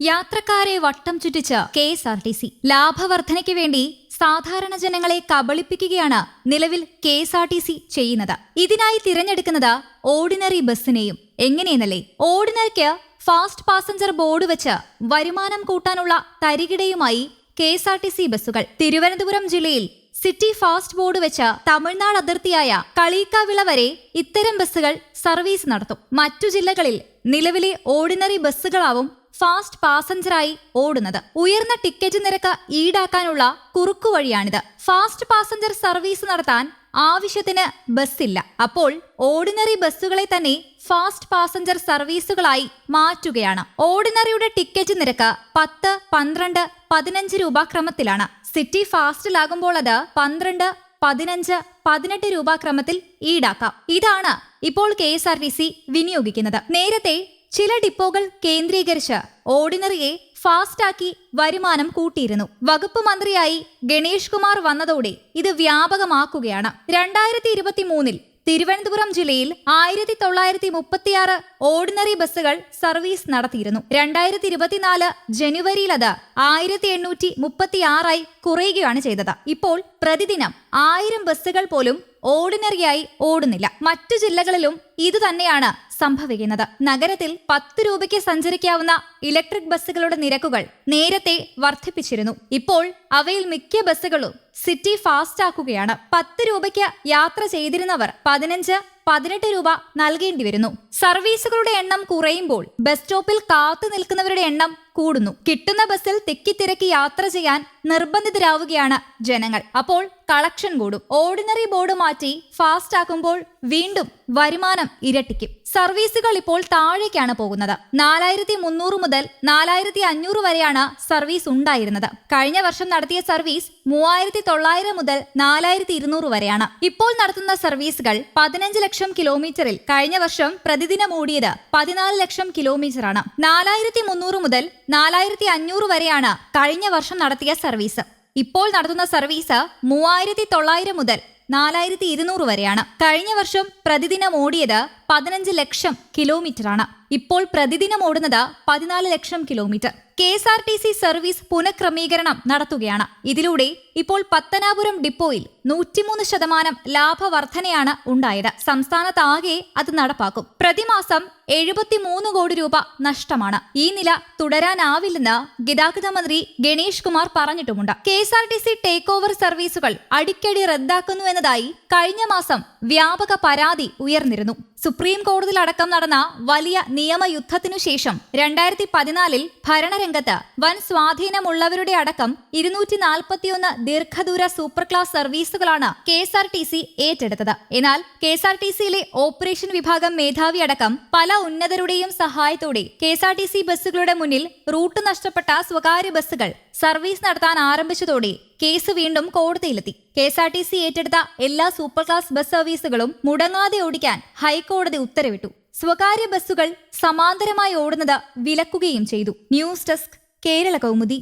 യാത്രക്കാരെ വട്ടം ചുറ്റിച്ച് K S R T C ലാഭവർദ്ധനയ്ക്ക് വേണ്ടി സാധാരണ ജനങ്ങളെ കബളിപ്പിക്കുകയാണ് നിലവിൽ K S R T C ചെയ്യുന്നത്. ഇതിനായി തിരഞ്ഞെടുക്കുന്നത് ഓർഡിനറി ബസ്സിനെയും എങ്ങനെയെന്നല്ലേ? ഓർഡിനറിക്ക് ഫാസ്റ്റ് പാസഞ്ചർ ബോർഡ് വെച്ച് വരുമാനം കൂട്ടാനുള്ള തരികിടയുമായി K S R T C ബസ്സുകൾ. തിരുവനന്തപുരം ജില്ലയിൽ സിറ്റി ഫാസ്റ്റ് ബോർഡ് വെച്ച് തമിഴ്നാട് അതിർത്തിയായ കളീക്കാവിള വരെ ഇത്തരം ബസ്സുകൾ സർവീസ് നടത്തും. മറ്റു ജില്ലകളിൽ നിലവിലെ ഓർഡിനറി ബസ്സുകളാവും ഫാസ്റ്റ് പാസഞ്ചറായി ഓടുന്നത്. ഉയർന്ന ടിക്കറ്റ് നിരക്ക് ഈടാക്കാനുള്ള കുറുക്കുവഴിയാണിത് ഫാസ്റ്റ് പാസഞ്ചർ സർവീസ് നടത്താൻ ആവശ്യത്തിന് ബസ്സില്ല. അപ്പോൾ ഓർഡിനറി ബസ്സുകളെ തന്നെ ഫാസ്റ്റ് പാസഞ്ചർ സർവീസുകളായി മാറ്റുകയാണ്. ഓർഡിനറിയുടെ ടിക്കറ്റ് നിരക്ക് പത്ത് പന്ത്രണ്ട് പതിനഞ്ച് രൂപ ക്രമത്തിലാണ്. സിറ്റി ഫാസ്റ്റിലാകുമ്പോൾ അത് പന്ത്രണ്ട് പതിനഞ്ച് പതിനെട്ട് രൂപ ക്രമത്തിൽ ഈടാക്കാം. ഇതാണ് ഇപ്പോൾ K S R T C വിനിയോഗിക്കുന്നത്. നേരത്തെ ചില ഡിപ്പോകൾ കേന്ദ്രീകരിച്ച് ഓർഡിനറിയെ ഫാസ്റ്റാക്കി വരുമാനം കൂട്ടിയിരുന്നു. വകുപ്പ് മന്ത്രിയായി ഗണേഷ് കുമാർ വന്നതോടെ ഇത് വ്യാപകമാക്കുകയാണ്. രണ്ടായിരത്തി ഇരുപത്തി മൂന്നിൽ തിരുവനന്തപുരം ജില്ലയിൽ ആയിരത്തി തൊള്ളായിരത്തി മുപ്പത്തിയാറ് ഓർഡിനറി ബസ്സുകൾ സർവീസ് നടത്തിയിരുന്നു. രണ്ടായിരത്തി ഇരുപത്തിനാല് ജനുവരിയിൽ അത് ആയിരത്തി എണ്ണൂറ്റി മുപ്പത്തിയാറായി കുറയുകയാണ് ചെയ്തത്. ഇപ്പോൾ പ്രതിദിനം ആയിരം ബസ്സുകൾ പോലും ഓർഡിനറിയായി ഓടുന്നില്ല. മറ്റു ജില്ലകളിലും ഇതുതന്നെയാണ് സംഭവിക്കുന്നത്. നഗരത്തിൽ പത്ത് രൂപയ്ക്ക് സഞ്ചരിക്കാവുന്ന ഇലക്ട്രിക് ബസ്സുകളുടെ നിരക്കുകൾ നേരത്തെ വർദ്ധിപ്പിച്ചിരുന്നു. ഇപ്പോൾ അവയിൽ മിക്ക ബസ്സുകളും സിറ്റി ഫാസ്റ്റ് ആക്കുകയാണ് പത്ത് രൂപയ്ക്ക് യാത്ര ചെയ്തിരുന്നവർ പതിനഞ്ച് പതിനെട്ട് രൂപ നൽകേണ്ടി വരുന്നു സർവീസുകളുടെ എണ്ണം കുറയുമ്പോൾ ബസ് സ്റ്റോപ്പിൽ കാത്തു നിൽക്കുന്നവരുടെ എണ്ണം കൂടുന്നു. കിട്ടുന്ന ബസ്സിൽ തിക്കിത്തിരക്കി യാത്ര ചെയ്യാൻ നിർബന്ധിതരാവുകയാണ് ജനങ്ങൾ. അപ്പോൾ കളക്ഷൻ കൂടും. ഓർഡിനറി ബോർഡ് മാറ്റി ഫാസ്റ്റ് ആക്കുമ്പോൾ വീണ്ടും വരുമാനം ഇരട്ടിക്കും. സർവീസുകൾ ഇപ്പോൾ താഴേക്കാണ് പോകുന്നത്. നാലായിരത്തി മുന്നൂറ് മുതൽ നാലായിരത്തി അഞ്ഞൂറ് വരെയാണ് സർവീസ് ഉണ്ടായിരുന്നത്. കഴിഞ്ഞ വർഷം നടത്തിയ സർവീസ് മൂവായിരത്തി തൊള്ളായിരം മുതൽ നാലായിരത്തി ഇരുന്നൂറ് വരെയാണ്. ഇപ്പോൾ നടത്തുന്ന സർവീസുകൾ പതിനഞ്ച് ലക്ഷം കിലോമീറ്ററിൽ. കഴിഞ്ഞ വർഷം പ്രതിദിനം ഓടിയത് പതിനാല് ലക്ഷം കിലോമീറ്ററാണ്. നാലായിരത്തി മുന്നൂറ് മുതൽ നാലായിരത്തി അഞ്ഞൂറ് വരെയാണ് കഴിഞ്ഞ വർഷം നടത്തിയ സർവീസ്. ഇപ്പോൾ നടത്തുന്ന സർവീസ് മൂവായിരത്തി തൊള്ളായിരം മുതൽ നാലായിരത്തി ഇരുന്നൂറ് വരെയാണ്. കഴിഞ്ഞ വർഷം പ്രതിദിനം ഓടിയത് പതിനഞ്ച് ലക്ഷം കിലോമീറ്ററാണ്. ഇപ്പോൾ പ്രതിദിനം ഓടുന്നത് പതിനാല് ലക്ഷം kilometre. K S R T C service പുനഃക്രമീകരണം നടത്തുകയാണ്. ഇതിലൂടെ ഇപ്പോൾ പത്തനാപുരം ഡിപ്പോയിൽ നൂറ്റിമൂന്ന് ശതമാനം ലാഭവർധനയാണ് ഉണ്ടായത്. സംസ്ഥാനത്താകെ അത് നടപ്പാക്കും. പ്രതിമാസം എഴുപത്തിമൂന്ന് കോടി രൂപ നഷ്ടമാണ്. ഈ നില തുടരാനാവില്ലെന്ന് ഗതാഗത മന്ത്രി Ganesh Kumar പറഞ്ഞിട്ടുമുണ്ട്. K S R T C take over സർവീസുകൾ അടിക്കടി റദ്ദാക്കുന്നു എന്നതായി കഴിഞ്ഞ മാസം വ്യാപക പരാതി ഉയർന്നിരുന്നു സുപ്രീം കോടതിയിലടക്കം നടന്ന വലിയ നിയമയുദ്ധത്തിനു ശേഷം രണ്ടായിരത്തി പതിനാലിൽ ഭരണരംഗത്ത് വൻ സ്വാധീനമുള്ളവരുടെ അടക്കം ഇരുന്നൂറ്റി നാൽപ്പത്തിയൊന്ന് ദീർഘദൂര super class സർവീസുകളാണ് K S R T C ഏറ്റെടുത്തത്. എന്നാൽ കെ എസ് ആർ ടി സിയിലെ ഓപ്പറേഷൻ വിഭാഗം മേധാവി അടക്കം പല ഉന്നതരുടെയും സഹായത്തോടെ K S R T C ബസ്സുകളുടെ മുന്നിൽ റൂട്ട് നഷ്ടപ്പെട്ട സ്വകാര്യ ബസ്സുകൾ സർവീസ് നടത്താൻ ആരംഭിച്ചതോടെ കേസ് വീണ്ടും കോടതിയിലെത്തി. K S R T C ഏറ്റെടുത്ത എല്ലാ സൂപ്പർ ക്ലാസ് ബസ് സർവീസുകളും മുടങ്ങാതെ ഓടിക്കാൻ ഹൈക്കോടതി ഉത്തരവിട്ടു. സ്വകാര്യ ബസ്സുകൾ സമാന്തരമായി ഓടുന്നത് വിലക്കുകയും ചെയ്തു. News desk Kerala Kaumudi.